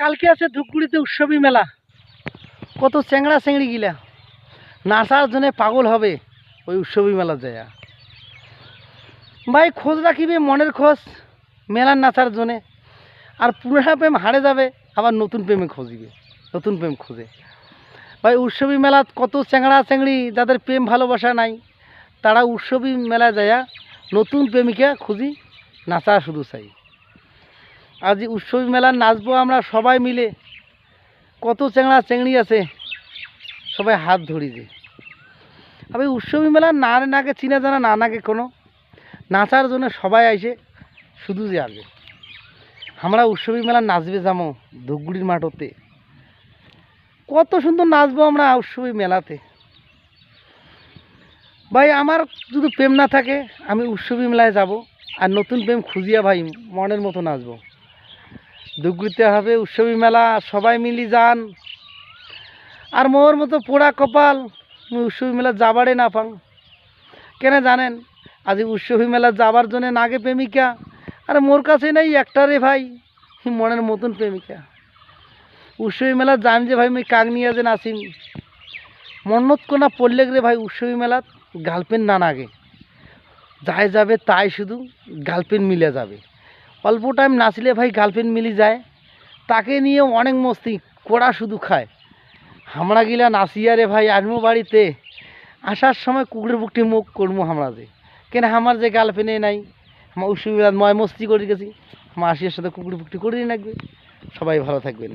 কালকে আছে ধূপগুড়িতে উৎসবী মেলা। কত চ্যাংড়া চেংড়ি গিলা। নাচার জন্য পাগল হবে ওই উৎসবী মেলা যায়। ভাই, খোঁজ রাখিবে মনের খোঁজ মেলার নাচার জন্যে। আর পুরোনো প্রেম হারে যাবে, আবার নতুন প্রেমে খুঁজিবে, নতুন প্রেম খুঁজে। ভাই, উৎসবী মেলা কত চ্যাংড়া চ্যাংড়ি, যাদের প্রেম ভালোবাসা নাই, তারা উৎসবী মেলা যায় নতুন প্রেমিকা খুঁজি নাচা শুধু চাই। আজ উৎসবী মেলা নাচবো আমরা সবাই মিলে। কত চ্যাংড়া চেংড়ি আছে। সবাই হাত ধরি যে আবার উৎসবী মেলা না নাকে চিনা জানা না নাকে কোনো। নাচার জন্য সবাই আইসে, শুধু যে আগে আমরা উৎসবী মেলা নাচবে যাব ধূপগুড়ির মাঠতে। কত সুন্দর নাচবো আমরা উৎসবী মেলাতে। ভাই, আমার যদি প্রেম না থাকে, আমি উৎসবী মেলায় যাব। আর নতুন প্রেম খুঁজিয়া ভাই, মনের মতো নাচবো। ধূপগুড়িতে হবে উৎসবী মেলা, সবাই মিলি যান। আর মোর মতো পোড়া কপাল উৎসবী মেলা যাবারে না পাং। কেন জানেন, আজ উৎসবী মেলা যাবার জন্য নাগে প্রেমিকা, আর মোর কাছে নাই একটা রে ভাই, মনের মতন প্রেমিকা। উৎসবী মেলা জান যে ভাই মুই কাক নিয়ে যে নাচিম। মন্নত কোনা পড়লে রে ভাই উৎসবী মেলাত, গার্লফ্রেন্ড না নাগে। যাই যাবে তাই শুধু গার্লফ্রেন্ড মিলে যাবে। অল্প টাইম নাচলে ভাই গার্লফ্রেন্ড মিলি যায়। তাকে নিয়ে অনেক মস্তি, কোড়া শুধু খায়। হামরা গিলা নাচিয়া রে ভাই আসব বাড়িতে। আসার সময় কুকুরের বুকটি মুখ করব হামরা যে কেন আমার যে গার্লফ্রেন্ডে নাই? আমার অসুবিধা ময় মস্তি করে গেছি। আমার আসিয়ার সাথে কুকুরের বুকটি করে রাখবে সবাই ভালো থাকবেন।